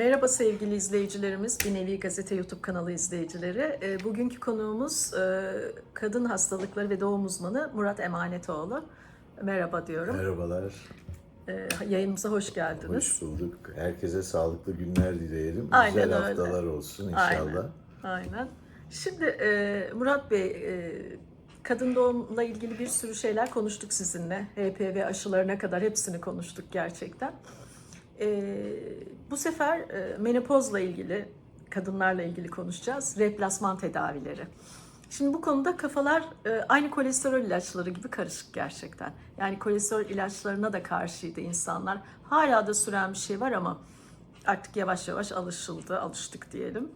Merhaba sevgili izleyicilerimiz, Bir Nevi Gazete YouTube kanalı izleyicileri. E, Bugünkü konuğumuz e, kadın hastalıkları ve doğum uzmanı Murat Emanetoğlu. Merhaba diyorum. Merhabalar, E, Yayınımıza hoş geldiniz. hoş bulduk. Herkese sağlıklı günler dileyelim. Aynen Güzel öyle. haftalar olsun Aynen. inşallah. Aynen. Şimdi e, Murat Bey, e, kadın doğumla ilgili bir sürü şeyler konuştuk sizinle. HPV aşılarına kadar hepsini konuştuk gerçekten. E, bu sefer e, menopozla ilgili, kadınlarla ilgili konuşacağız. Replasman tedavileri. Şimdi bu konuda kafalar e, aynı kolesterol ilaçları gibi karışık gerçekten. Yani kolesterol ilaçlarına da karşıydı insanlar. Hala da süren bir şey var ama artık yavaş yavaş alışıldı, alıştık diyelim.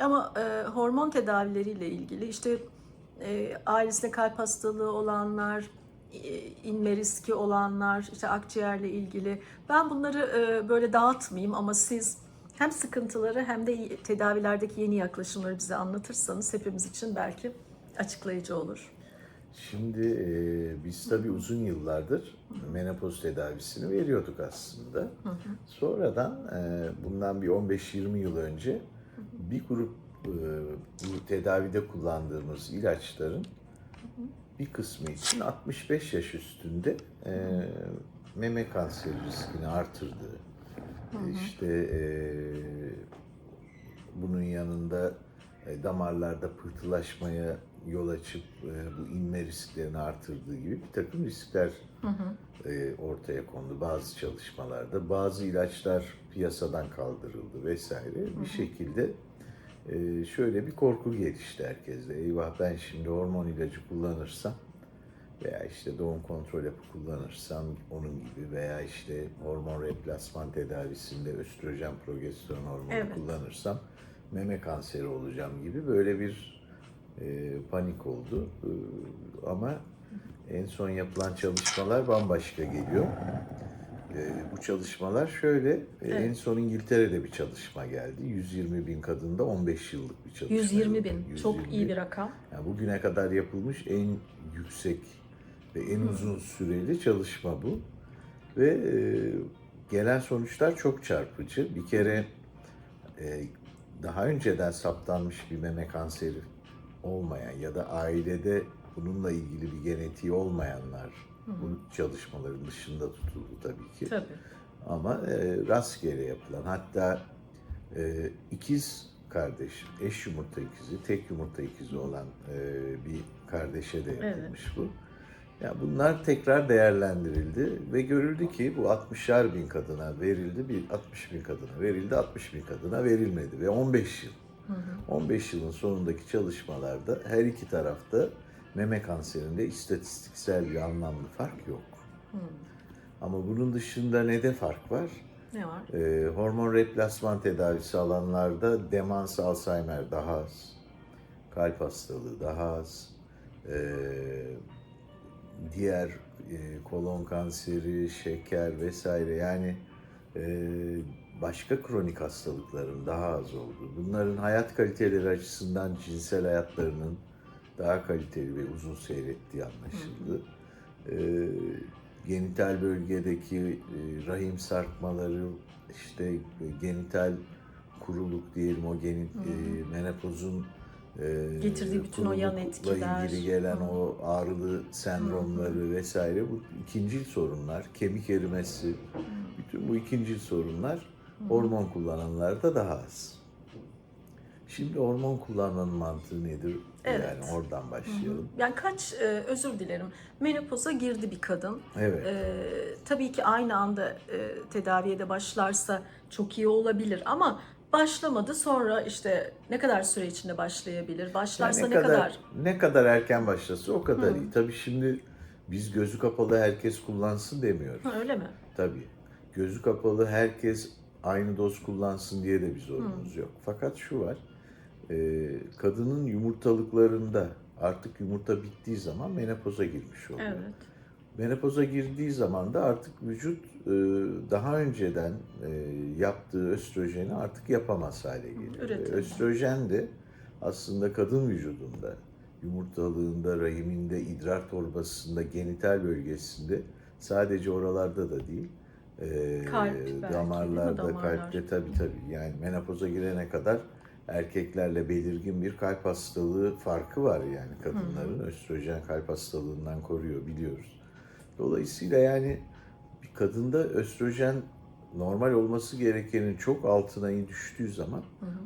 Ama e, hormon tedavileriyle ilgili işte e, ailesinde kalp hastalığı olanlar, inme riski olanlar, işte akciğerle ilgili. Ben bunları e, böyle dağıtmayayım ama siz hem sıkıntıları hem de tedavilerdeki yeni yaklaşımları bize anlatırsanız hepimiz için belki açıklayıcı olur. Şimdi e, biz tabii uzun yıllardır menopoz tedavisini veriyorduk aslında. Sonradan e, bundan bir 15-20 yıl önce bir grup e, bu tedavide kullandığımız ilaçların bir kısmı için 65 yaş üstünde e, meme kanseri riskini artırdığı, işte e, bunun yanında e, damarlarda pıhtılaşmaya yol açıp e, bu inme risklerini artırdığı gibi bir takım riskler e, ortaya kondu bazı çalışmalarda. Bazı ilaçlar piyasadan kaldırıldı vesaire. Bir şekilde e, şöyle bir korku gelişti herkeste. Eyvah ben şimdi hormon ilacı kullanırsam veya işte doğum kontrol yapı kullanırsam onun gibi veya işte hormon replasman tedavisinde östrojen progesteron hormonu Evet. kullanırsam meme kanseri olacağım gibi böyle bir e, panik oldu. E, ama en son yapılan çalışmalar bambaşka geliyor. E, bu çalışmalar şöyle, e, en Evet. son İngiltere'de bir çalışma geldi. 120 bin kadında 15 yıllık bir çalışma. 120 bin, 120 çok iyi bir rakam. Yani bugüne kadar yapılmış en yüksek ve en uzun süreli çalışma bu. Ve e, gelen sonuçlar çok çarpıcı. Bir kere e, daha önceden saptanmış bir meme kanseri olmayan ya da ailede bununla ilgili bir genetiği olmayanlar bu çalışmaların dışında tutuldu tabii ki. Tabii. Ama e, rastgele yapılan hatta e, ikiz kardeş, eş yumurta ikizi, tek yumurta ikizi olan e, bir kardeşe de yapılmış bu. Ya bunlar tekrar değerlendirildi ve görüldü ki bu 60'ar bin kadına verildi, bir 60 bin kadına verildi, 60 bin kadına verilmedi ve 15 yıl. 15 yılın sonundaki çalışmalarda her iki tarafta meme kanserinde istatistiksel bir anlamlı fark yok. Ama bunun dışında ne de fark var? Ne var? Ee, hormon replasman tedavisi alanlarda demans, Alzheimer daha az, kalp hastalığı daha az, ee, diğer e, kolon kanseri, şeker vesaire yani e, başka kronik hastalıkların daha az olduğu, bunların hayat kaliteleri açısından cinsel hayatlarının daha kaliteli ve uzun seyrettiği anlaşıldı. Ee, genital bölgedeki e, rahim sarkmaları, işte e, genital kuruluk diyelim o geni, e, menopozun e, Getirdiği bütün o yan etkiler. ilgili gelen o ağrılı sendromları vesaire bu ikincil sorunlar, kemik erimesi, bütün bu ikincil sorunlar hormon kullananlarda daha az. Şimdi hormon kullanmanın mantığı nedir? Evet. Yani oradan başlayalım. Yani kaç, e, özür dilerim, menopoza girdi bir kadın. Evet. Ee, tabii ki aynı anda e, tedaviye de başlarsa çok iyi olabilir ama başlamadı sonra işte ne kadar süre içinde başlayabilir? Başlarsa Yani ne kadar? ne kadar erken başlasa o kadar iyi. Tabii şimdi biz gözü kapalı herkes kullansın demiyoruz. Ha, öyle mi? Tabii. Gözü kapalı herkes aynı doz kullansın diye de bir zorunuz yok. Fakat şu var. E, kadının yumurtalıklarında artık yumurta bittiği zaman menopoza girmiş oluyor. Evet. Menopoza girdiği zaman da artık vücut e, daha önceden e, yaptığı östrojeni artık yapamaz hale geliyor. Ve Üretemez. Östrojen de aslında kadın vücudunda, yumurtalığında, rahiminde, idrar torbasında, genital bölgesinde sadece oralarda da değil, e, Kalp belki, damarlarda, Damarlar. kalpte tabii tabii. Yani menopoza girene kadar erkeklerle belirgin bir kalp hastalığı farkı var yani kadınların. Östrojen kalp hastalığından koruyor biliyoruz. Dolayısıyla yani bir kadında östrojen normal olması gerekenin çok altına düştüğü zaman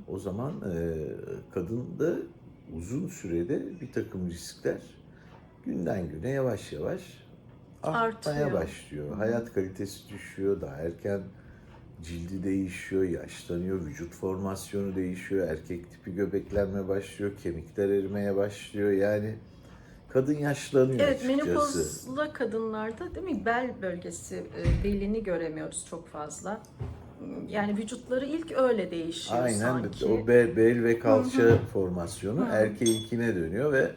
o zaman e, kadında uzun sürede bir takım riskler günden güne yavaş yavaş artmaya Artıyor. başlıyor. Hayat kalitesi düşüyor, daha erken cildi değişiyor, yaşlanıyor, vücut formasyonu değişiyor, erkek tipi göbeklenme başlıyor, kemikler erimeye başlıyor. Yani kadın yaşlanıyor Evet, açıkçası. menopozlu kadınlarda değil mi bel bölgesi e, belini göremiyoruz çok fazla. Yani vücutları ilk öyle değişiyor Aynen sanki. o bel, bel ve kalça formasyonu erkeğinkine dönüyor ve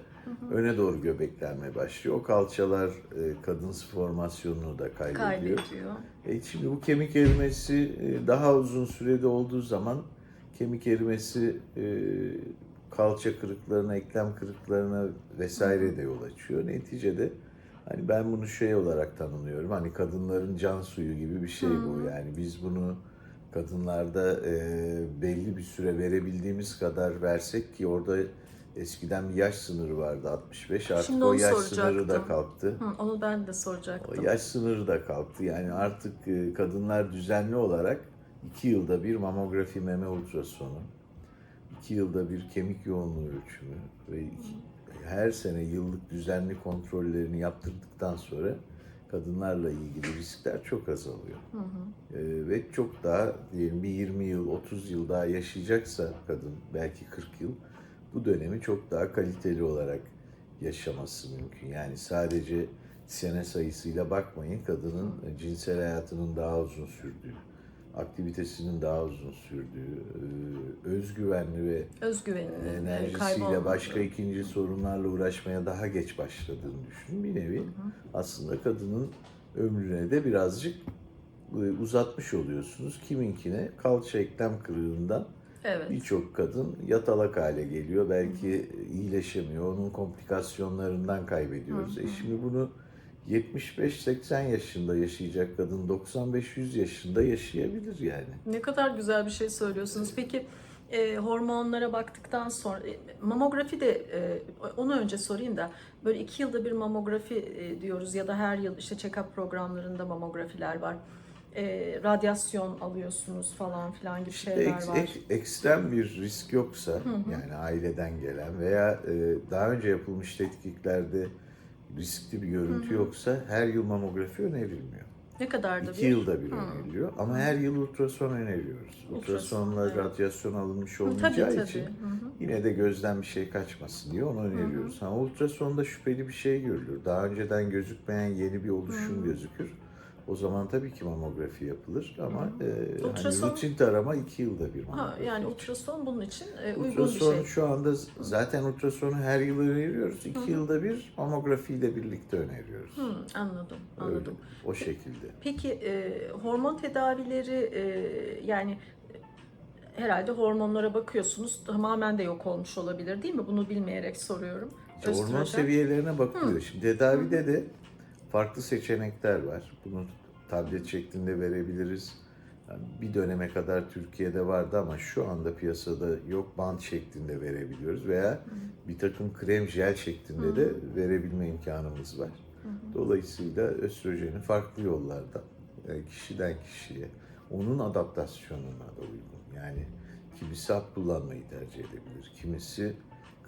öne doğru göbeklenme başlıyor. O kalçalar e, kadınsı formasyonunu da kaybediyor. kaybediyor. E şimdi bu kemik erimesi e, daha uzun sürede olduğu zaman kemik erimesi e, kalça kırıklarına, eklem kırıklarına vesaire de yol açıyor. Neticede hani ben bunu şey olarak tanımlıyorum. Hani kadınların can suyu gibi bir şey bu. Yani biz bunu kadınlarda e, belli bir süre verebildiğimiz kadar versek ki orada eskiden bir yaş sınırı vardı 65 artık Şimdi o onu yaş sınırı da soracaktım. kalktı. Hı, onu ben de soracaktım. O yaş sınırı da kalktı. Yani artık e, kadınlar düzenli olarak iki yılda bir mamografi meme ultrasonu, iki yılda bir kemik yoğunluğu ölçümü ve iki- her sene yıllık düzenli kontrollerini yaptırdıktan sonra kadınlarla ilgili riskler çok azalıyor. E, ve çok daha diyelim bir 20 yıl, 30 yıl daha yaşayacaksa kadın belki 40 yıl bu dönemi çok daha kaliteli olarak yaşaması mümkün. Yani sadece sene sayısıyla bakmayın kadının cinsel hayatının daha uzun sürdüğü, aktivitesinin daha uzun sürdüğü, e, özgüvenli ve Özgüveninin e, enerjisiyle başka ikinci sorunlarla uğraşmaya daha geç başladığını düşünün. Bir nevi aslında kadının ömrüne de birazcık e, uzatmış oluyorsunuz. Kiminkine kalça eklem kırığından Evet. birçok kadın yatalak hale geliyor. Belki iyileşemiyor. Onun komplikasyonlarından kaybediyoruz. E şimdi bunu 75-80 yaşında yaşayacak kadın 95-100 yaşında yaşayabilir yani. Ne kadar güzel bir şey söylüyorsunuz. Peki e, hormonlara baktıktan sonra e, mamografi de e, onu önce sorayım da böyle iki yılda bir mamografi e, diyoruz ya da her yıl işte check-up programlarında mamografiler var. E, radyasyon alıyorsunuz falan filan gibi şeyler Ek- var. ek- ekstrem bir risk yoksa yani aileden gelen veya e, daha önce yapılmış tetkiklerde riskli bir görüntü yoksa her yıl mamografi önerilmiyor. Ne kadar da İki bir? yılda bir öneriliyor ama her yıl ultrason öneriyoruz. Ultrason, Ultrasonla evet. radyasyon alınmış Hı, olmayacağı tabii, tabii. için Hı hı. yine de gözden bir şey kaçmasın diye onu öneriyoruz. Ha, ultrasonda şüpheli bir şey görülür. Daha önceden gözükmeyen yeni bir oluşum gözükür. O zaman tabii ki mamografi yapılır ama e, Ultrason- hani rutin tarama iki yılda bir Ha, mamografi. yani ultrason bunun için e, uygun bir Ultrason şey. şu anda zaten ultrasonu her yıl öneriyoruz. İki yılda bir mamografiyle birlikte öneriyoruz. Hı, anladım, Öyle, anladım. o şekilde. Peki e, hormon tedavileri e, yani herhalde hormonlara bakıyorsunuz tamamen de yok olmuş olabilir değil mi? Bunu bilmeyerek soruyorum. İşte hormon seviyelerine bakılıyor. Şimdi tedavide de farklı seçenekler var. Bunu tablet şeklinde verebiliriz. Yani bir döneme kadar Türkiye'de vardı ama şu anda piyasada yok bant şeklinde verebiliyoruz veya bir takım krem jel şeklinde de verebilme imkanımız var. Dolayısıyla östrojeni farklı yollardan e, kişiden kişiye onun adaptasyonuna da uygun. Yani kimisi hap kullanmayı tercih edebilir. Kimisi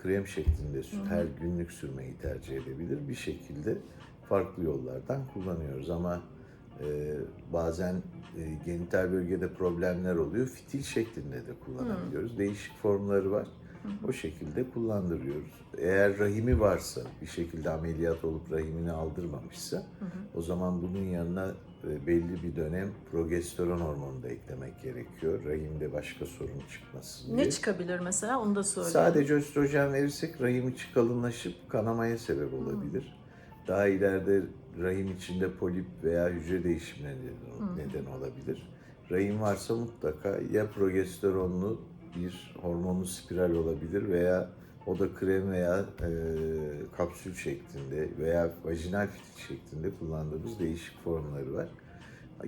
krem şeklinde sür- her günlük sürmeyi tercih edebilir. Bir şekilde farklı yollardan kullanıyoruz ama e, bazen e, genital bölgede problemler oluyor. Fitil şeklinde de kullanabiliyoruz. Değişik formları var. O şekilde kullandırıyoruz. Eğer rahimi varsa, bir şekilde ameliyat olup rahimini aldırmamışsa, o zaman bunun yanına e, belli bir dönem progesteron hormonu da eklemek gerekiyor. Rahimde başka sorun çıkmasın diye. Ne çıkabilir mesela onu da söyleyin. Sadece östrojen verirsek rahim içi kalınlaşıp kanamaya sebep olabilir. Daha ileride rahim içinde polip veya hücre değişimine neden, neden olabilir. Rahim varsa mutlaka ya progesteronlu bir hormonlu spiral olabilir veya o da krem veya e, kapsül şeklinde veya vajinal fitil şeklinde kullandığımız değişik formları var.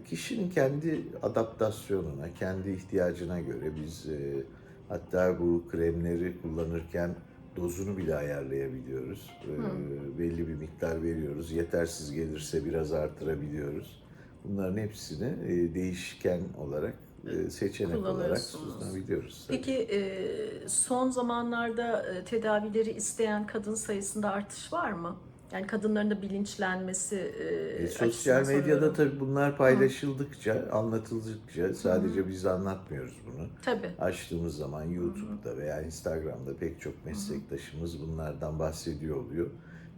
Kişinin kendi adaptasyonuna, kendi ihtiyacına göre biz e, hatta bu kremleri kullanırken dozunu bile ayarlayabiliyoruz. E, belli bir miktar veriyoruz. Yetersiz gelirse biraz artırabiliyoruz. Bunların hepsini e, değişken olarak e, seçenek olarak sunabiliyoruz. Peki e, son zamanlarda e, tedavileri isteyen kadın sayısında artış var mı? Yani kadınların da bilinçlenmesi e, E, sosyal medyada soruyorum. tabii bunlar paylaşıldıkça, anlatıldıkça sadece biz anlatmıyoruz bunu. Tabii. Açtığımız zaman YouTube'da veya Instagram'da pek çok meslektaşımız bunlardan bahsediyor oluyor.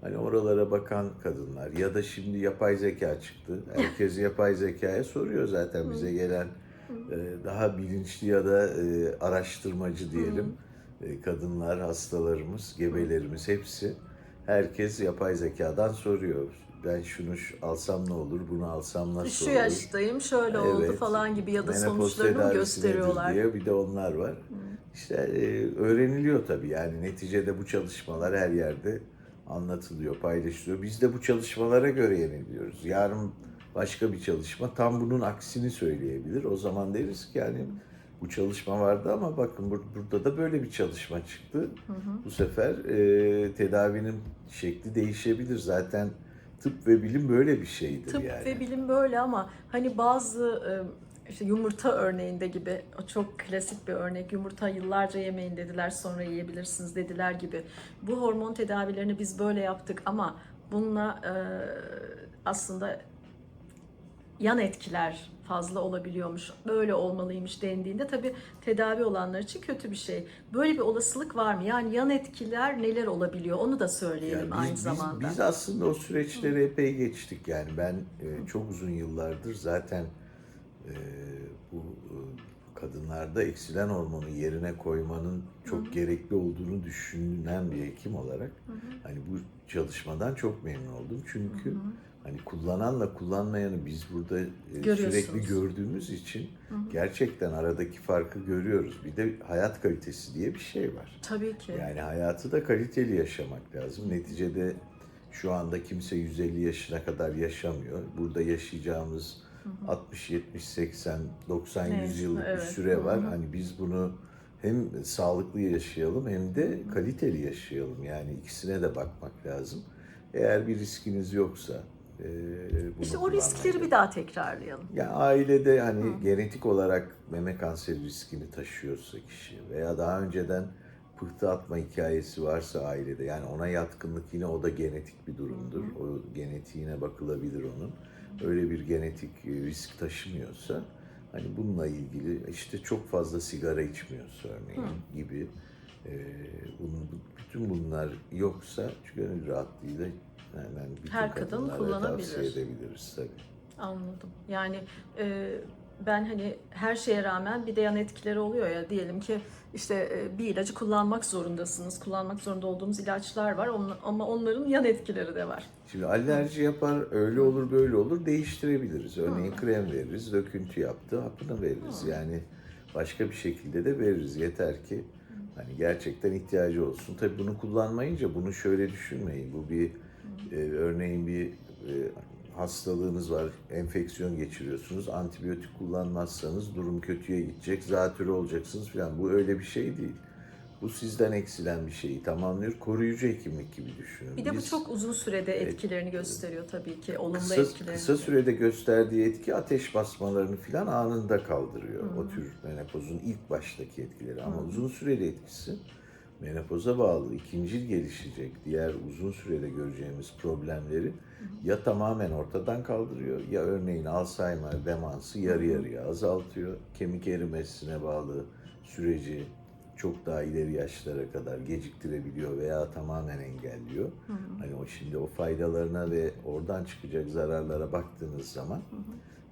Hani oralara bakan kadınlar ya da şimdi yapay zeka çıktı. Herkes yapay zekaya soruyor zaten bize gelen e, daha bilinçli ya da e, araştırmacı diyelim. E, Kadınlar, hastalarımız, gebelerimiz hepsi herkes yapay zekadan soruyor. Ben şunu şu- alsam ne olur, bunu alsam nasıl Şu olur? yaştayım şöyle oldu Evet. falan gibi ya da sonuçlarını gösteriyorlar? diye bir de onlar var. İşte e, öğreniliyor tabii yani neticede bu çalışmalar her yerde anlatılıyor, paylaşılıyor. Biz de bu çalışmalara göre yeniliyoruz. Yarın başka bir çalışma tam bunun aksini söyleyebilir. O zaman deriz ki yani bu çalışma vardı ama bakın bur- burada da böyle bir çalışma çıktı. Bu sefer e, tedavinin şekli değişebilir. Zaten tıp ve bilim böyle bir şeydir Tıp yani. ve bilim böyle ama hani bazı e, işte yumurta örneğinde gibi o çok klasik bir örnek. Yumurta yıllarca yemeyin dediler sonra yiyebilirsiniz dediler gibi. Bu hormon tedavilerini biz böyle yaptık ama bununla e, aslında yan etkiler fazla olabiliyormuş. Böyle olmalıymış dendiğinde tabii tedavi olanlar için kötü bir şey. Böyle bir olasılık var mı? Yani yan etkiler neler olabiliyor? Onu da söyleyelim Yani biz, aynı biz- zamanda. Biz, aslında o süreçleri epey geçtik. Yani ben e, çok uzun yıllardır zaten e, bu e, kadınlarda eksilen hormonu yerine koymanın çok gerekli olduğunu düşünen bir hekim olarak hani bu çalışmadan çok memnun oldum. Çünkü hani kullananla kullanmayanı biz burada e, sürekli gördüğümüz için gerçekten aradaki farkı görüyoruz. Bir de hayat kalitesi diye bir şey var. Tabii ki. Yani hayatı da kaliteli yaşamak lazım. Neticede şu anda kimse 150 yaşına kadar yaşamıyor. Burada yaşayacağımız 60, 70, 80, 90, Evet, 100 yıllık evet. bir süre var. Hani biz bunu hem sağlıklı yaşayalım hem de kaliteli yaşayalım. Yani ikisine de bakmak lazım. Eğer bir riskiniz yoksa e, İşte o riskleri bir daha tekrarlayalım. ya ailede hani genetik olarak meme kanseri riskini taşıyorsa kişi veya daha önceden pıhtı atma hikayesi varsa ailede yani ona yatkınlık yine o da genetik bir durumdur. O genetiğine bakılabilir onun. Öyle bir genetik e, risk taşımıyorsa hani bununla ilgili işte çok fazla sigara içmiyorsa örneğin gibi e, bunun, bütün bunlar yoksa gönül rahatlığıyla hemen bütün Her kadın kadınlara kullanabilir. tavsiye edebiliriz tabii. Anladım. Yani e, ben hani her şeye rağmen bir de yan etkileri oluyor ya diyelim ki işte e, bir ilacı kullanmak zorundasınız. Kullanmak zorunda olduğumuz ilaçlar var onun- ama onların yan etkileri de var. Şimdi alerji yapar, öyle olur böyle olur değiştirebiliriz. Örneğin krem veririz, döküntü yaptı, hapını veririz. Yani başka bir şekilde de veririz. Yeter ki hani gerçekten ihtiyacı olsun. Tabii bunu kullanmayınca bunu şöyle düşünmeyin. Bu bir e, örneğin bir e, hastalığınız var, enfeksiyon geçiriyorsunuz. Antibiyotik kullanmazsanız durum kötüye gidecek, zatürre olacaksınız falan. Bu öyle bir şey değil. Bu sizden eksilen bir şeyi tamamlıyor. Koruyucu hekimlik gibi düşünün. Bir de bu Biz- çok uzun sürede etkilerini gösteriyor tabii ki. Olumlu kısa, etkilerini. kısa sürede gösterdiği etki ateş basmalarını filan anında kaldırıyor. O tür menopozun ilk baştaki etkileri. Ama uzun süreli etkisi menopoza bağlı ikincil gelişecek diğer uzun sürede göreceğimiz problemleri ya tamamen ortadan kaldırıyor ya örneğin Alzheimer demansı yarı yarıya azaltıyor. Kemik erimesine bağlı süreci çok daha ileri yaşlara kadar geciktirebiliyor veya tamamen engelliyor. Hani o şimdi o faydalarına ve oradan çıkacak zararlara baktığınız zaman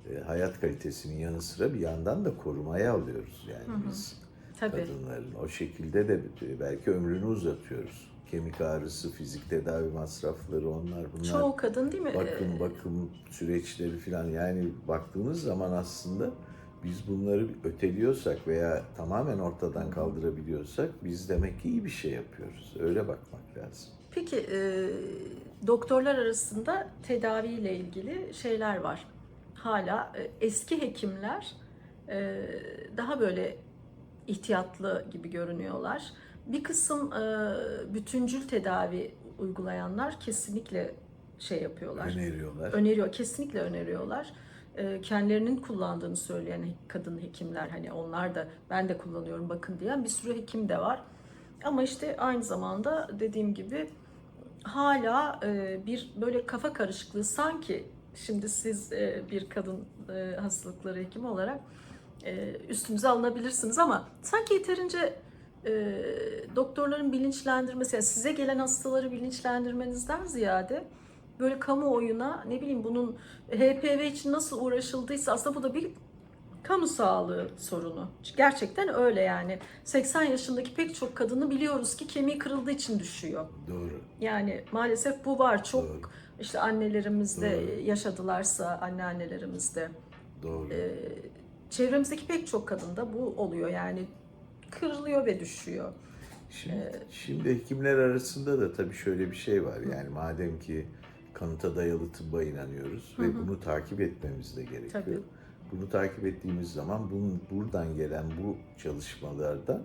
e, hayat kalitesinin yanı sıra bir yandan da korumaya alıyoruz yani biz Tabii. kadınların. O şekilde de e, belki ömrünü uzatıyoruz. Kemik ağrısı, fizik tedavi masrafları onlar bunlar. Çoğu kadın değil mi? bakım Ee, bakım süreçleri falan yani baktığınız zaman aslında biz bunları öteliyorsak veya tamamen ortadan kaldırabiliyorsak biz demek ki iyi bir şey yapıyoruz. Öyle bakmak lazım. Peki e, doktorlar arasında tedaviyle ilgili şeyler var. hala e, eski hekimler e, daha böyle ihtiyatlı gibi görünüyorlar. Bir kısım e, bütüncül tedavi uygulayanlar kesinlikle şey yapıyorlar. Öneriyorlar. Öneriyor, kesinlikle öneriyorlar. E, kendilerinin kullandığını söyleyen kadın hekimler hani onlar da ben de kullanıyorum bakın diyen bir sürü hekim de var. Ama işte aynı zamanda dediğim gibi hala e, bir böyle kafa karışıklığı sanki şimdi siz e, bir kadın e, hastalıkları hekimi olarak e, üstünüze alınabilirsiniz ama sanki yeterince e, doktorların bilinçlendirmesi, yani size gelen hastaları bilinçlendirmenizden ziyade böyle kamuoyuna ne bileyim bunun HPV için nasıl uğraşıldıysa aslında bu da bir kamu sağlığı sorunu. Gerçekten öyle yani. 80 yaşındaki pek çok kadını biliyoruz ki kemiği kırıldığı için düşüyor. Doğru. Yani maalesef bu var. Çok Doğru. işte annelerimiz de Doğru. yaşadılarsa, anneannelerimiz de. Doğru. Ee, çevremizdeki pek çok kadında bu oluyor. Yani kırılıyor ve düşüyor. Şimdi, şimdi hekimler arasında da tabii şöyle bir şey var. Yani madem ki kanıta dayalı tıbba inanıyoruz ve bunu takip etmemiz de gerekiyor. Tabii. Bunu takip ettiğimiz zaman bunun buradan gelen bu çalışmalardan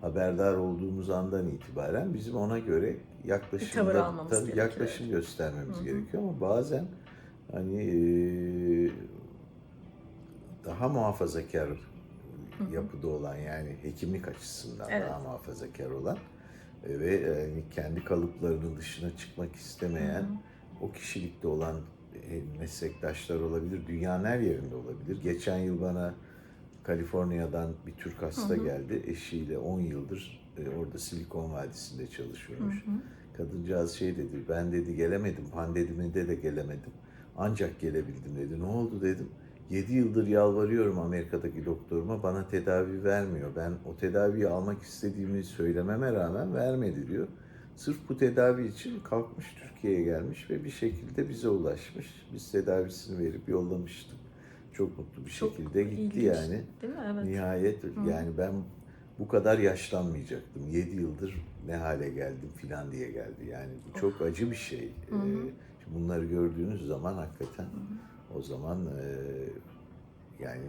haberdar olduğumuz andan itibaren bizim ona göre yaklaşımda tabii gerekiyor, yaklaşım göstermemiz Hı hı. gerekiyor ama bazen hani eee, daha muhafazakar yapıda olan yani hekimlik açısından Evet. daha muhafazakar olan e, ve e, kendi kalıplarının dışına çıkmak istemeyen o kişilikte olan e, meslektaşlar olabilir. Dünyanın her yerinde olabilir. Geçen yıl bana Kaliforniya'dan bir Türk hasta Hı hı. geldi. Eşiyle 10 yıldır orada Silikon Vadisi'nde çalışıyormuş. Kadıncağız şey dedi, ben dedi gelemedim, pandemide de gelemedim. Ancak gelebildim dedi. Ne oldu dedim. 7 yıldır yalvarıyorum Amerika'daki doktoruma bana tedavi vermiyor. Ben o tedaviyi almak istediğimi söylememe rağmen vermedi diyor. Sırf bu tedavi için kalkmış Türkiye'ye gelmiş ve bir şekilde bize ulaşmış. Biz tedavisini verip yollamıştık. Çok mutlu bir Çok şekilde gitti ilginç, yani. Değil mi? Evet. Nihayet yani ben bu kadar yaşlanmayacaktım. 7 yıldır ne hale geldim filan diye geldi. Yani bu çok acı bir şey. Ee, şimdi bunları gördüğünüz zaman hakikaten o zaman e, yani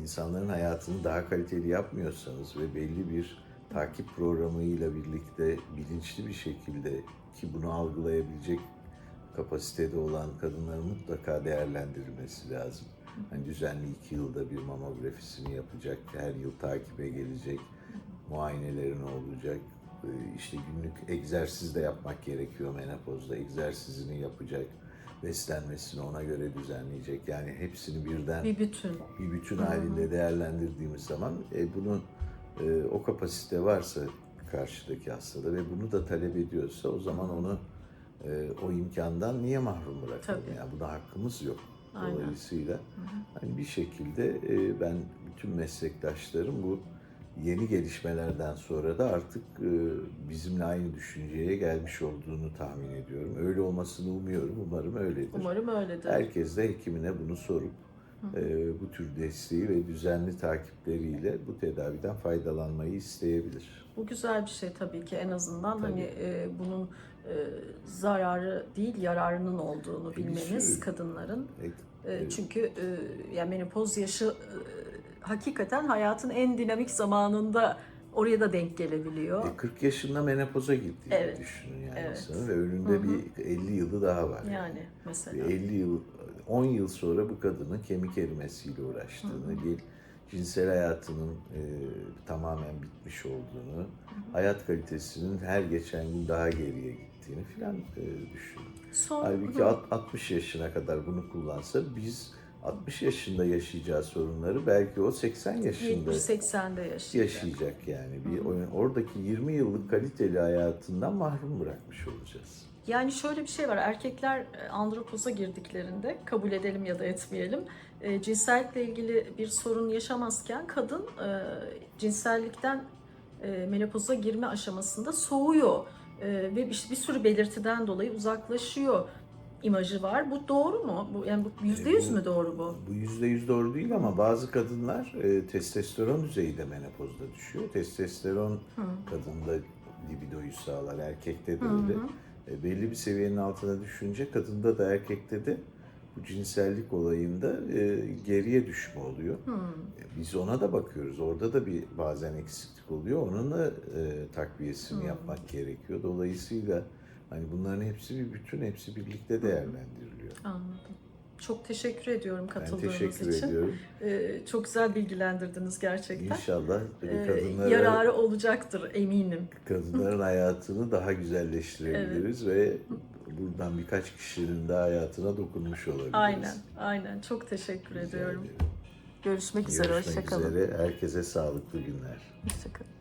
insanların hayatını daha kaliteli yapmıyorsanız ve belli bir takip programıyla birlikte bilinçli bir şekilde ki bunu algılayabilecek kapasitede olan kadınların mutlaka değerlendirilmesi lazım. Hani düzenli iki yılda bir mamografisini yapacak, her yıl takibe gelecek, muayenelerin olacak, Ee, işte günlük egzersiz de yapmak gerekiyor menopozda, egzersizini yapacak, beslenmesini ona göre düzenleyecek. Yani hepsini birden Bir bütün. bir bütün halinde değerlendirdiğimiz zaman e, bunu e, o kapasite varsa karşıdaki hastada ve bunu da talep ediyorsa o zaman onu e, o imkandan niye mahrum bırakalım? Tabii. Yani buna hakkımız yok. Aynen. Dolayısıyla hani bir şekilde e, ben bütün meslektaşlarım bu yeni gelişmelerden sonra da artık e, bizimle aynı düşünceye gelmiş olduğunu tahmin ediyorum. Öyle olmasını umuyorum. Umarım öyledir. Umarım öyledir. Herkes de hekimine bunu sorup e, bu tür desteği ve düzenli takipleriyle bu tedaviden faydalanmayı isteyebilir. Bu güzel bir şey tabii ki en azından Tabii. hani e, bunun e, zararı değil yararının olduğunu Tabii bilmeniz kadınların. Evet. E, Evet. çünkü e, yani menopoz yaşı e, hakikaten hayatın en dinamik zamanında oraya da denk gelebiliyor. E, 40 yaşında menopoza gittiğini Evet. düşünün yani Evet. insanın ve önünde bir 50 yılı daha var. Yani Ve mesela. 50 yıl, 10 yıl sonra bu kadının kemik erimesiyle uğraştığını, bir cinsel hayatının e, tamamen bitmiş olduğunu, hayat kalitesinin her geçen gün daha geriye gittiğini filan e, düşünün. Son, Halbuki Hı. alt- 60 yaşına kadar bunu kullansa biz 60 yaşında yaşayacağı sorunları belki o 80 yaşında 70-80'de yaşayacak. yaşayacak yani. Bir o- oradaki 20 yıllık kaliteli hayatından mahrum bırakmış olacağız. Yani şöyle bir şey var. Erkekler e, andropoza girdiklerinde kabul edelim ya da etmeyelim. e, cinsellikle ilgili bir sorun yaşamazken kadın e, cinsellikten e, menopoza girme aşamasında soğuyor E, ve bir, bir sürü belirtiden dolayı uzaklaşıyor imajı var. Bu doğru mu? Bu yani bu yüzde yüz mü doğru bu? Bu yüzde yüz doğru değil ama bazı kadınlar e, testosteron düzeyi de menopozda düşüyor. Testosteron kadında libidoyu sağlar, erkekte de öyle. E, belli bir seviyenin altına düşünce kadında da erkekte de bu cinsellik olayında e, geriye düşme oluyor. Hmm. E, Biz ona da bakıyoruz. Orada da bir bazen eksiklik oluyor. Onun da e, takviyesini Hmm. yapmak gerekiyor. Dolayısıyla hani bunların hepsi bir bütün, hepsi birlikte değerlendiriliyor. Anladım. Çok teşekkür ediyorum Ben katıldığınız teşekkür için. ediyorum. Ee, çok güzel bilgilendirdiniz gerçekten. İnşallah Ee, kadınlara, yararı olacaktır eminim. kadınların hayatını daha güzelleştirebiliriz ve buradan birkaç kişinin de hayatına dokunmuş olabiliriz. Aynen, aynen. Çok teşekkür Rica ediyorum. ederim. Görüşmek üzere, Görüşmek hoşçakalın. üzere. Herkese sağlıklı günler. Hoşçakalın.